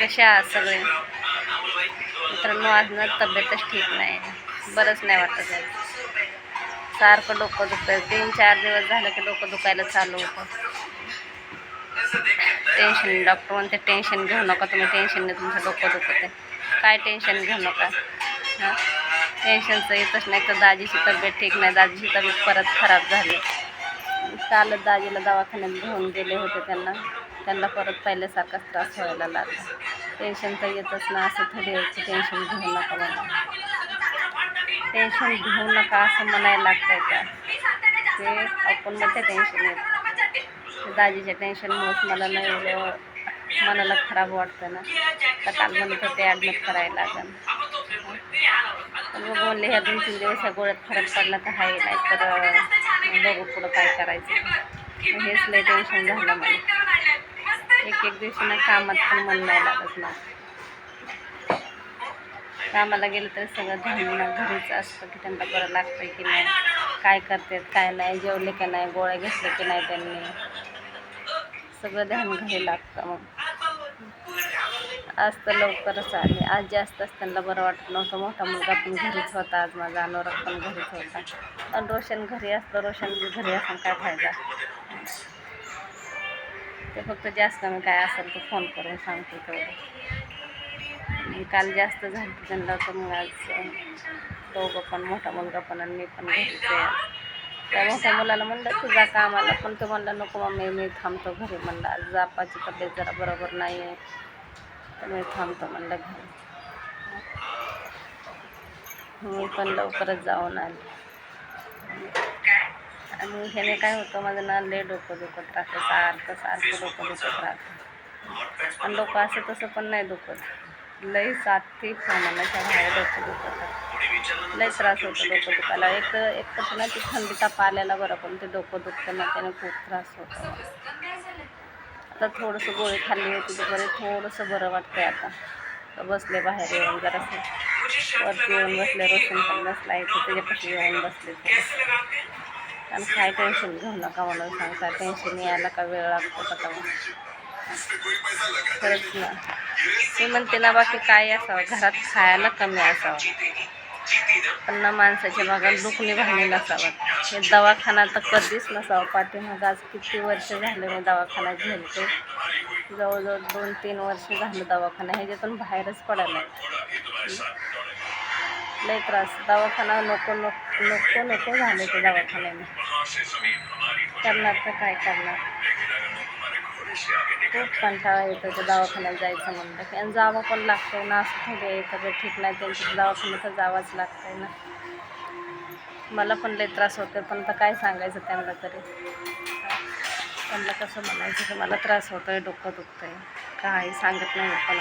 कशा आहात सगळे? मित्रांनो आज ना तब्येतच ठीक नाही. बरंच नाही वाटत. आहे सारखं डोकं दुखतं तीन चार दिवस झालं की डोकं दुखायला चालू होतं. टेन्शन डॉक्टर म्हणते टेन्शन घेऊ नका तुम्ही. टेन्शनने तुमचं डोकं दुखत आहे काय टेन्शन घेऊ नका? हां? टेन्शनचं येतच नाही. तर दाजीची तब्येत ठीक नाही. दाजीची तब्येत परत खराब झाली. कालच दाजीला दवाखान्यात घेऊन गेले होते त्यांना. त्यांना परत पहिल्यासारखाच त्रास व्हायला लागला. टेन्शन तर येतच ना असं थोडी यायचं. टेन्शन घेऊ नका मला टेन्शन घेऊ नका असं म्हणायला लागतंय का ते आपण मध्ये टेन्शन येतं दाजीच्या टेन्शनमुळेच मला नाही एवढं मनाला खराब वाटतं ना. तर काल म्हणत होते ॲडमिट करायला लागेल पण मग ह्या दोन तीन दिवस ह्या गोळ्यात फरक पडला तर आहे नाही तर बघू पुढं काय करायचं? हेच लय टेन्शन झालं मला. एक एक दिवशी ना कामात पण मन नाही लागत ना कामाला गेलं तरी सगळं ध्यान घरीच असतं की त्यांना बरं लागतं की नाही. काय करतात काय नाही जेवले की नाही गोळ्या घेतले की नाही त्यांनी. सगळं ध्यान घरी लागतं मग. आज तर लवकरच आले. आज जास्त त्यांना बरं वाटत नव्हतं. मोठा मुलगा पण घरीच होता. आज माझा अनोरक पण घरीच होता. पण रोशन घरी असतं रोशन घरी असून काय फायदा? ते फक्त जास्त मी काय असेल तर फोन करून सांगते तेवढं. काल जास्त झालं त्यांना तर मग आज दोघं पण मोठा मुलगा पण आणि मी पण घरीच आहे. त्या मोठ्या मुलाला म्हणलं तुझा कामाला. पण तो म्हणला नको मम्मी मी थांबतो घरी. म्हणलं आज जापाची तब्येत जरा बरोबर नाही आहे तर मी थांबतो म्हणलं घरी. मी पण लवकरच जाऊन आले. आणि ह्याने काय होतं माझं ना लय डोकं दुखत राहतं सारखं सारखं डोकं दुखत राहतं. आणि डोकं असं तसं पण नाही दुखत. लई साथी प्रमाणाच्या बाहेर डोकं दुखत लई त्रास होतो डोकं दुखायला. एक तर एक तर ना ती थंडी ताप आलेला बरं पण ते डोकं दुखतं ना त्याने खूप त्रास होतो. आत्ता थोडंसं गोळी खाल्ली होती दुपारी थोडंसं बरं वाटतंय आता. तर बसले बाहेर येऊन जरासं. वरती येऊन बसले रोशन पण बसला इथे त्याच्यापाशी येऊन बसले थोडं. आणि काय टेन्शन घेऊ नका मला सांगता. टेन्शन यायला का वेळ लागतो का खरंच ना. मी म्हणते ना बाकी काय असावं? घरात खायला कमी असावं. पण ना माणसाच्या भागात दुखणे भांडणी नसावं हे दवाखाना तर कधीच नसावं. पाठीमागं आज किती वर्ष झाले मी दवाखाना झेलते जवळजवळ दोन तीन वर्ष झालं दवाखाना. ह्याच्यातून बाहेरच पडायला लय त्रास. दवाखाना नको नको नको नको झाले ते दवाखान्याने. करणार तर काय करणार? खूप कंटाळा येतो ते दवाखान्यात जायचं म्हणलं की आणि जावं पण लागतंय ना असं थोडी आहे तब्येत ठीक नाही त्यांच्या दवाखान्यात तर जावंच लागतंय ना. मला पण लय त्रास होतो पण तर काय सांगायचं त्यांना तरी. त्यांना कसं म्हणायचं की मला त्रास होतोय डोकं दुखतंय. काही सांगत नाही पण